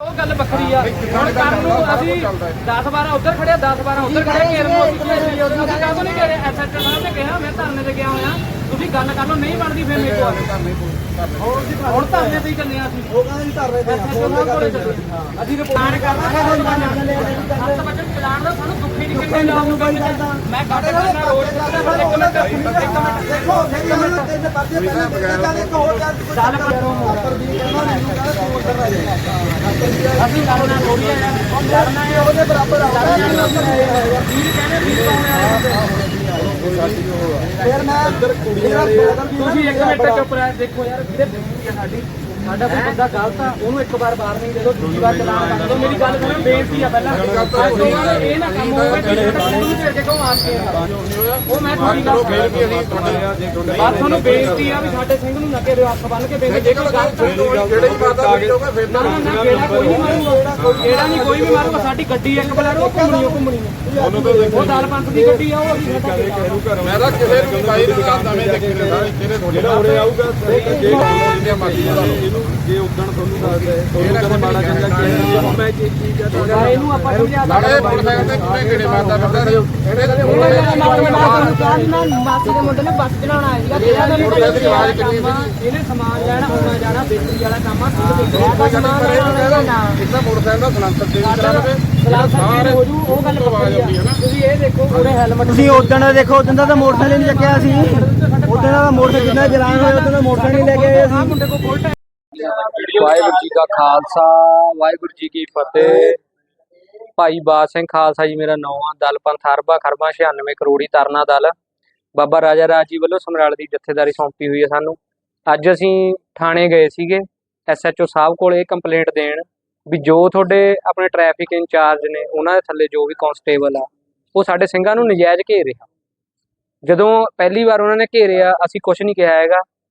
ਉਹ ਗੱਲ ਵੱਖਰੀ ਆ। ਹੁਣ ਕੱਲ ਨੂੰ ਅਸੀਂ 10 12 ਉੱਧਰ ਖੜਿਆ 10 12 ਉੱਧਰ ਖੜਿਆ ਘੇਰ ਨੂੰ ਅਸੀਂ ਕਾਹਤੋਂ ਨਹੀਂ ਘੇਰੇ ਐਸਐਚਓ ਸਾਹਿਬ ਨੇ ਕਿਹਾ, ਮੈਂ ਧਰਨੇ ਤੇ ਗਿਆ ਹੋਇਆ। ਤੁਸੀਂ ਗੱਲ ਕਰ ਲਓ ਨਹੀਂ ਬਣਦੀ ਫਿਰ ਮੇਰੇ ਕੋਲ ਹੁਣ ਧਰਨੇ ਤੇ ਹੀ ਚੱਲੇ ਆ ਅਸੀਂ ਉਹ ਕਹਿੰਦੇ ਧਰਨੇ ਤੇ ਆ। ਅਸੀਂ ਰਿਪੋਰਟ ਕਰਨਾ ਸੱਤ ਵਜੇ ਚਲਾਣ ਦਾ ਸਾਨੂੰ ਦੁੱਖ ਨਹੀਂ ਕਿੰਨੇ ਲਾਉਣ ਨੂੰ ਬਾਈ ਮੈਂ ਕੱਟ ਕਰਨਾ ਰੋਜ਼ ਇੱਕ ਮਿੰਟ ਇੱਕ ਮਿੰਟ ਦੇਖੋ ਇੱਕ ਮਿੰਟ ਤਿੰਨ ਪਰਚੇ ਪਹਿਲਾਂ ਤੇ ਇੱਕ ਹੋਰ ਚੱਲ ਚੱਲ ਪਰ ਵੀ ਕਹਿੰਦਾ ਮੈਨੂੰ ਕਹਿੰਦਾ ਤੂੰ ਉੱਧਰ ਰਹਿ ਜਾ ਅਸੀਂ ਲੜਨਾ ਥੋੜੀ ਆ ਯਾਰ ਲੜਨਾ ਹੈ ਉਹਦੇ ਬਰਾਬਰ ਆ ਵੀਰ ਕਹਿੰਦੇ ਵੀਰ ਕੌਣ ਆ ਫਿਰ ਮੈਂ ਤੁਸੀਂ ਇੱਕ ਮਿੰਟ ਚੁੱਪ ਰਹਿ ਦੇਖੋ ਯਾਰ ਵੀਰੇ ਬੇਨਤੀ ਆ ਸਾਡੀ। ਸਾਡਾ ਕੋਈ ਬੰਦਾ ਗਲਤ ਆ ਉਹਨੂੰ ਇੱਕ ਵਾਰ ਵਾਰਨਿੰਗ ਦੇ ਦਿਓ ਦੂਜੀ ਵਾਰ ਚਲਾਨ ਕਰ ਦਿਓ। ਮੇਰੀ ਗੱਲ ਸੁਣੋ ਬੇਨਤੀ ਆ ਪਹਿਲਾਂ। ਇਹ ਨਾ ਕੰਮ ਹੋਵੇ ਕਿ ਤੁਹਾਨੂੰ ਘੇਰ ਕੇ ਉਹ ਮੈਂ ਤੁਹਾਡੀ ਗੱਲ ਬਾਤ ਤੁਹਾਨੂੰ ਬੇਨਤੀ ਆ ਵੀ ਸਾਡੇ ਸਿੰਘ ਨੂੰ ਲੱਗੇ ਰਿਓ ਹੱਥ ਬੰਨ ਕੇ ਬੇਨਤੀ ਜੇ ਕੋਈ ਗੱਲ ਜਿਹੜੇ ਹੀ ਮਾਤਾ ਵੀਰੋਗਾ ਫਿਰ ਨਾ ਨਾ ਕਿਹੜਾ ਕੋਈ ਨਹੀਂ ਮਾਰੂਗਾ ਕਿਹੜਾ ਨਹੀਂ ਕੋਈ ਵੀ ਮਾਰੂਗਾ ਸਾਡੀ ਗੱਡੀ ਇੱਕ ਬਲੈਰੋ ਉਹ ਘੁੰਮਣੀ ਉਹ ਘੁੰਮਣੀ ਉਹਨੂੰ ਤਾਂ ਦੇਖੋ ਉਹ ਦਲ ਪੰਥ ਦੀ ਗੱਡੀ ਆ ਉਹ ਅਸੀਂ ਸਾਡਾ ਮੈਂ ਤਾਂ ਕਿਸੇ ਨੂੰ ਬਾਈ ਨੂੰ ਤਾਂ ਨਵੇਂ ਦੇਖੇ ਨੇ ਕਿਹਨੇ ਥੋੜੇ ਜਿਹੜਾ ਉਰੇ ਆਊਗਾ ਜੇ ਜਿੰਨੇ ਮਰਜ਼ੀ ਇਹਨੂੰ ਜੇ ਉਦਣ ਤੁਹਾਨੂੰ ਦੱਸਦਾ ਇਹ ਕਦੇ ਮਾੜਾ ਚੰਗਾ ਕਿਹਾ ਮੈਂ ਕੀ ਚੀਜ਼ ਆ ਯਾਰ ਇਹਨੂੰ ਆਪਾਂ ਸਮਝਾ ਨਾਲੇ ਮੋਟਰਸਾਈਕਲ ਤੇ ਕਿਵੇਂ ਕਿਹੜੇ ਮਾਰਦਾ ਫਿਰਦਾ ਸੀ ਇਹਨੇ ਮਾਸੀ ਦੇ ਮੁੰਡੇ ਨੇ ਬੱਸ ਚਲਾਉਣਾ ਆਇਆ ਸੀਗਾ ਤੇਰਾ ਤਾਂ ਆਵਾਜ਼ ਕਿੰਨੀ ਇਹਨੇ ਸਮਾਨ ਲੈਣਾ ਆਉਣਾ ਜਾਣਾ ਬੇਕਰੀ ਵਾਲਾ ਕੰਮ ਆ ਸਿੱਧ ਬੇਕਰੀ ਦਾ ਸਮਾਨ ਲੈਣਾ ਨਾ ਇੱਦਾਂ ਮੋਟਰਸਾਈਕਲ ਦਾ ਸਲੰਸਰ ਦੇ ਵਿੱਚ ਚੱਲ ਪਏ ਸਲਾਮ ਸਾਹਿਬ ਹੋ ਜੂ ਉਹ ਗੱਲ ਵੱਖਰੀ ਆ। ਤੁਸੀਂ ਇਹ ਦੇਖੋ ਪੂਰੇ ਹੈਲਮਟ ਤੁਸੀਂ ਉਦੋਂ ਦਾ ਦੇਖੋ ਉਦੋਂ ਦਾ ਤਾਂ ਮੋਟਰਸਾਈਕਲ ਨਹੀਂ ਚੱਕਿਆ ਸੀ ਉਦੋਂ ਦਾ ਮੋਟਰਸਾਈਕਲ ਜਿੰਨਾ ਚਲਾਨ ਹੋਇਆ ਉਦੋਂ ਦਾ ਮੋਟਰਸਾਈਕਲ ਨਹੀਂ ਲੈ ਕੇ ਆਏ ਸੀ ਮੁੰਡੇ ਕੋ ਬੁਲਟ ਵਾਹਿਗੁਰੂ ਜੀ ਕਾ ਖਾਲਸਾ। ਵਾਹਿਗੁਰੂ ਜੀ ਕੀ ਫਤਿਹ। ਭਾਈ ਬਾਦ ਸਿੰਘ ਖਾਲਸਾ ਜੀ ਮੇਰਾ ਨਾਮ ਆ ਦਲ ਪੰਥ ਹਰਬਾ ਖਰਬਾ 96 ਕਰੋੜੀ ਤਰਨਾ ਦਲ। ਬਾਬਾ ਰਾਜਾ ਰਾਜ ਜੀ ਵੱਲੋਂ ਸਮਰਾਲ ਦੀ ਜਥੇਦਾਰੀ ਸੌਂਪੀ ਹੋਈ ਹੈ ਸਾਨੂੰ। ਅੱਜ ਅਸੀਂ ਥਾਣੇ ਗਏ ਸੀਗੇ ਐਸਐਚਓ ਸਾਹਿਬ ਕੋਲ ਇਹ ਕੰਪਲੇਂਟ ਦੇਣ ਵੀ ਜੋ ਤੁਹਾਡੇ ਆਪਣੇ ਟ੍ਰੈਫਿਕ ਇੰਚਾਰਜ ਨੇ ਉਹਨਾਂ ਦੇ ਥੱਲੇ ਜੋ ਵੀ ਕਾਂਸਟੇਬਲ ਆ ਉਹ ਸਾਡੇ ਸਿੰਘਾਂ ਨੂੰ ਨਜਾਇਜ਼ ਘੇਰ ਰਿਹਾ ਜਦੋਂ ਪਹਿਲੀ ਵਾਰ ਉਹਨਾਂ ਨੇ ਘੇਰਿਆ ਅਸੀਂ ਕੁਝ ਨਹੀਂ ਕਿਹਾ ਹੈਗਾ।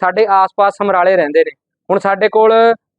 ਸਾਡੇ ਆਸ-ਪਾਸ ਸਮਰਾਲੇ ਰਹਿੰਦੇ ਨੇ। ਹੁਣ ਸਾਡੇ ਕੋਲ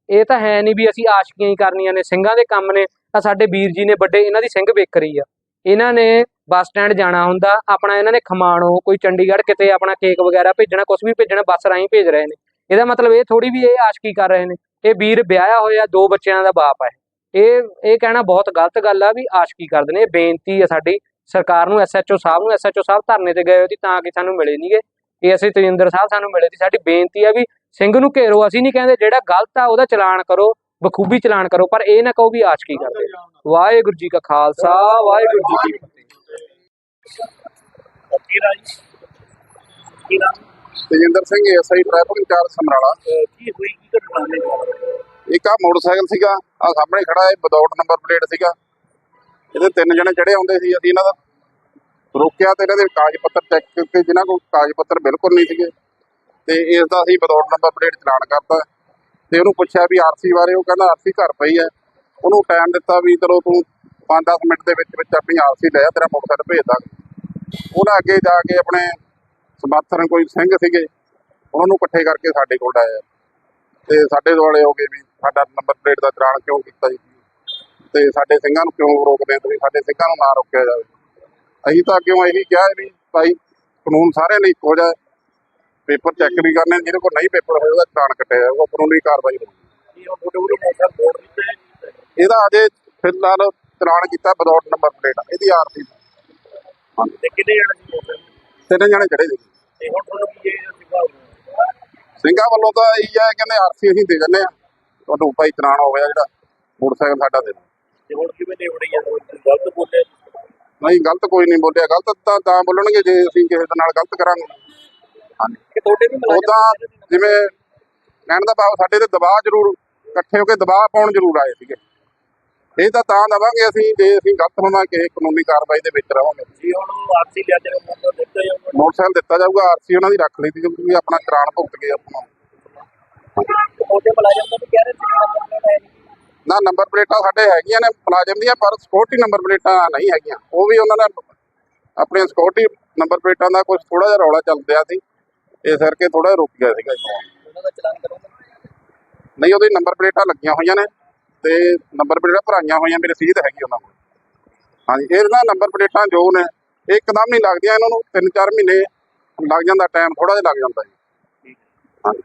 ਇਹ ਤਾਂ ਹੈ ਨਹੀਂ ਵੀ ਅਸੀਂ ਆਸ਼ਕੀਆਂ ਹੀ ਕਰਨੀਆਂ ਨੇ, ਸਿੰਘਾਂ ਦੇ ਕੰਮ ਨੇ, ਤਾਂ ਸਾਡੇ ਵੀਰ ਜੀ ਨੇ ਵੱਡੇ ਇਹਨਾਂ ਦੀ ਸਿੰਘ ਬੇਕਰੀ ਆ। ਇਹਨਾਂ ਨੇ ਬੱਸ ਸਟੈਂਡ ਜਾਣਾ ਹੁੰਦਾ, ਆਪਣਾ ਇਹਨਾਂ ਨੇ ਖਮਾਣੋ, ਕੋਈ ਚੰਡੀਗੜ੍ਹ ਕਿਤੇ ਆਪਣਾ ਕੇਕ ਵਗੈਰਾ ਭੇਜਣਾ ਕੁਝ ਵੀ ਭੇਜਣਾ, ਬੱਸ ਰਾਹੀਂ ਭੇਜ ਰਹੇ ਨੇ। ਇਹਦਾ ਮਤਲਬ ਇਹ ਥੋੜੀ ਵੀ ਇਹ ਆਸ਼ਕੀ ਕਰ ਰਹੇ ਨੇ। ਇਹ ਵੀਰ ਵਿਆਹਿਆ ਹੋਇਆ, ਦੋ ਬੱਚਿਆਂ ਦਾ ਬਾਪ ਹੈ। ਇਹ ਇਹ ਕਹਿਣਾ ਬਹੁਤ ਗਲਤ ਗੱਲ ਆ ਵੀ ਆਸ਼ਕੀ ਕਰਦੇ ਨੇ। ਇਹ ਬੇਨਤੀ ਆ ਸਾਡੀ, ਸਰਕਾਰ ਨੂੰ ਐਸਐਚਓ ਸਾਹਿਬ ਨੂੰ ਐਸਐਚਓ ਸਾਹਿਬ ਧਰਨੇ ਤੇ ਗਏ ਹੋਏ ਸੀ, ਤਾਂ ਕਿ ਸਾਨੂੰ ਮਿਲੇ ਨਹੀਂਗੇ ਇਹ ਅਸੀਂ ਤਜਿੰਦਰ ਸਾਹਿਬ ਸਾਨੂੰ ਮਿਲੇ ਸੀ। ਸਾਡੀ ਬੇਨਤੀ ਆ ਵੀ ਸਿੰਘ ਨੂੰ ਘੇਰੋ ਅਸੀਂ ਨਹੀਂ ਕਹਿੰਦੇ ਜਿਹੜਾ ਗਲਤ ਆ ਉਹਦਾ ਚਲਾਨ ਕਰੋ ਬਖੂਬੀ ਚਲਾਨ ਕਰੋ ਪਰ ਇਹ ਨਾ ਕਹੋ ਵੀ ਆਸ਼ਕੀ ਕਰਦੇ। ਵਾਹਿਗੁਰੂ ਜੀ ਕਾ ਖਾਲਸਾ ਵਾਹਿਗੁਰੂ ਜੀ ਕੀ ਫਤਿਹ। Tejinder Singh SI traffic incharge Samrala. ਕੀ ਹੋਈ ਕੀ ਘਟਨਾ ਨੇ ਇੱਕ ਆ ਮੋਟਰਸਾਈਕਲ ਸੀਗਾ ਆ ਸਾਹਮਣੇ ਖੜਾ ਹੈ ਵਿਦਆਊਟ ਨੰਬਰ ਪਲੇਟ ਸੀਗਾ। ਇਹਦੇ ਤਿੰਨ ਜਣੇ ਚੜੇ ਆਉਂਦੇ ਸੀ ਅਸੀਂ ਇਹਨਾਂ ਦਾ ਰੋਕਿਆ ਤੇ ਇਹਨਾਂ ਦੇ ਕਾਗਜ਼ ਪੱਤਰ ਚੈੱਕ ਕੀਤੇ, ਜਿਨ੍ਹਾਂ ਕੋਲ ਕਾਗਜ਼ ਪੱਤਰ ਬਿਲਕੁਲ ਨਹੀਂ ਸੀਗੇ। ਤੇ ਇਸ ਦਾ ਅਸੀਂ ਬਤੌਰ ਨੰਬਰ ਪਲੇਟ ਚਲਾਨ ਕਰਤਾ। ਤੇ ਉਹਨੂੰ ਪੁੱਛਿਆ ਵੀ ਆਰਸੀ ਬਾਰੇ, ਉਹ ਕਹਿੰਦਾ ਆਰਸੀ ਘਰ ਪਈ ਹੈ। ਉਹਨੂੰ ਟਾਈਮ ਦਿੱਤਾ ਵੀ ਚਲੋ ਤੂੰ 5-10 ਮਿੰਟ ਦੇ ਵਿੱਚ ਵਿੱਚ ਆਪਣੀ ਆਰਸੀ ਲੈ ਆ, ਤੇਰਾ ਮੋਟਰਸਾਈਕਲ ਭੇਜ ਦਾਂਗੇ। ਉਹਨਾਂ ਅੱਗੇ ਜਾ ਕੇ ਆਪਣੇ ਸਮਰਥਨ ਕੋਈ ਸਿੰਘ ਸੀਗੇ, ਉਹਨਾਂ ਨੂੰ ਇਕੱਠੇ ਕਰਕੇ ਸਾਡੇ ਕੋਲ ਆਇਆ ਤੇ ਸਾਡੇ ਦੁਆਲੇ ਹੋ ਗਏ ਵੀ ਸਾਡਾ ਨੰਬਰ ਪਲੇਟ ਦਾ ਚਲਾਨ ਕਿਉਂ ਕੀਤਾ ਜੀ? ਤੇ ਸਾਡੇ ਸਿੰਘਾਂ ਨੂੰ ਕਿਉਂ ਰੋਕਦੇ ਤੁਸੀਂ? ਸਾਡੇ ਸਿੰਘਾਂ ਨੂੰ ਨਾ ਰੋਕਿਆ ਜਾਵੇ। ਅਸੀਂ ਤਾਂ ਅੱਗੇ ਇਹੀ ਕਿਹਾ ਵੀ ਭਾਈ ਕਾਨੂੰਨ ਸਾਰਿਆਂ ਲਈ ਇੱਕੋ ਜਿਹਾ। ਪੇਪਰ ਚੈੱਕ ਵੀ ਕਰਨੇ ਜਿਹਦੇ ਕੋਲ ਨਹੀਂ ਪੇਪਰ ਹੋਏ ਉਹਦਾ ਚਲਾਨ ਕੱਟਿਆ ਜਾਊਗਾ ਕਾਨੂੰਨੀ ਕਾਰਵਾਈ ਹੋਊਗੀ। ਇਹਦਾ ਅਜੇ ਫਿਲਹਾਲ ਚਲਾਨ ਕੀਤਾ ਵਿਦਆਊਟ ਨੰਬਰ ਪਲੇਟ ਇਹਦੀ ਆਰਸੀ ਤੇ ਕਿੰਨੇ ਜਣੇ ਸੀ ਮੌਕੇ ਤੇ? ਤਿੰਨ ਜਣੇ ਚੜੇ ਸੀ। ਤੇ ਹੁਣ ਤੁਹਾਨੂੰ ਕੀ ਇਹ ਸਿਖਾ ਹੋਇਆ ਸਿੰਘਾਂ ਵੱਲੋਂ ਤਾਂ ਇਹੀ ਹੈ ਕਹਿੰਦੇ ਆਰਸੀ ਅਸੀਂ ਦੇ ਦਿੰਦੇ ਆ ਤੁਹਾਨੂੰ ਭਾਈ ਚਲਾਨ ਹੋ ਗਿਆ ਜਿਹੜਾ ਮੋਟਰਸਾਈਕਲ ਸਾਡਾ ਦੇ। ਤੇ ਹੁਣ ਕਿਵੇਂ ਨਿਬੜੀ ਹੈ ਗਲਤ ਬੋਲੇ ਨਹੀਂ ਗਲਤ ਕੋਈ ਨਹੀਂ ਬੋਲਿਆ। ਗਲਤ ਤਾਂ ਤਾਂ ਬੋਲਣਗੇ ਜੇ ਅਸੀਂ ਕਿਸੇ ਦੇ ਨਾਲ ਗਲਤ ਕਰਾਂਗੇ। ਹਾਂਜੀ। ਕਿ ਤੁਹਾਡੇ ਵੀ ਉਦਾਂ ਜਿਵੇਂ ਕਹਿਣ ਦਾ ਭਾਵ ਸਾਡੇ ਤੇ ਦਬਾਅ ਜ਼ਰੂਰ ਇਕੱਠੇ ਹੋ ਕੇ ਦਬਾਅ ਪਾਉਣ ਜ਼ਰੂਰ ਆਏ ਸੀਗੇ। ਇਹ ਤਾਂ ਤਾਂ ਦਵਾਂਗੇ ਅਸੀਂ ਜੇ ਅਸੀਂ ਗਲਤ ਹੋਵਾਂਗੇ ਕਿਸੇ ਕਾਨੂੰਨੀ ਕਾਰਵਾਈ ਦੇ ਵਿੱਚ ਰਵਾਂਗੇ। ਜੀ ਹੁਣ ਆਰਸੀ ਲਿਆ ਜਾਊਗਾ ਮੋਟਰਸਾਈਕਲ ਦਿੱਤਾ ਜਾਊਗਾ। ਆਰਸੀ ਉਹਨਾਂ ਦੀ ਰੱਖ ਲਈ ਸੀ ਕਿਉਂਕਿ ਆਪਣਾ ਚਲਾਨ ਭੁਗਤ ਗਏ ਆਪਣਾ। ਤੁਹਾਡੇ ਮੁਲਾਜ਼ਮ ਵੀ ਕਹਿ ਰਹੇ ਸੀ ਨਾ ਨੰਬਰ ਪਲੇਟਾਂ ਸਾਡੇ ਹੈਗੀਆਂ ਨੇ ਮੁਲਾਜ਼ਮ ਦੀਆਂ ਪਰ ਸਿਕਿਉਰਿਟੀ ਨੰਬਰ ਪਲੇਟਾਂ ਨਹੀਂ ਹੈਗੀਆਂ। ਉਹ ਵੀ ਉਹਨਾਂ ਨੇ ਆਪਣੀਆਂ ਸਿਕਿਉਰਿਟੀ ਨੰਬਰ ਪਲੇਟਾਂ ਦਾ ਕੁਝ ਥੋੜਾ ਜਿਹਾ ਰੌਲਾ ਚੱਲ ਰਿਹਾ ਸੀ। ਇਸ ਕਰਕੇ ਥੋੜਾ ਰੁਕ ਗਿਆ ਸੀਗਾ ਜੀ। ਉਹਨਾਂ ਦਾ ਚਲਾਨ ਕਰੋਗੇ ਨਹੀਂ ਉਹਦੇ ਨੰਬਰ ਪਲੇਟਾਂ ਲੱਗੀਆਂ ਹੋਈਆਂ ਨੇ ਤੇ ਨੰਬਰ ਪਲੇਟਾਂ ਭਰਾਈਆਂ ਹੋਈਆਂ ਮੇਰੀ ਰਸੀਦ ਹੈਗੀ ਉਹਨਾਂ ਕੋਲ। ਹਾਂਜੀ ਇਹ ਨਾ ਨੰਬਰ ਪਲੇਟਾਂ ਜੋ ਨੇ ਇਹ ਇੱਕਦਮ ਨਹੀਂ ਲੱਗਦੀਆਂ ਇਹਨਾਂ ਨੂੰ 3-4 ਮਹੀਨੇ ਲੱਗ ਜਾਂਦਾ ਟਾਈਮ ਥੋੜਾ ਜਿਹਾ ਲੱਗ ਜਾਂਦਾ ਜੀ। ਹਾਂਜੀ।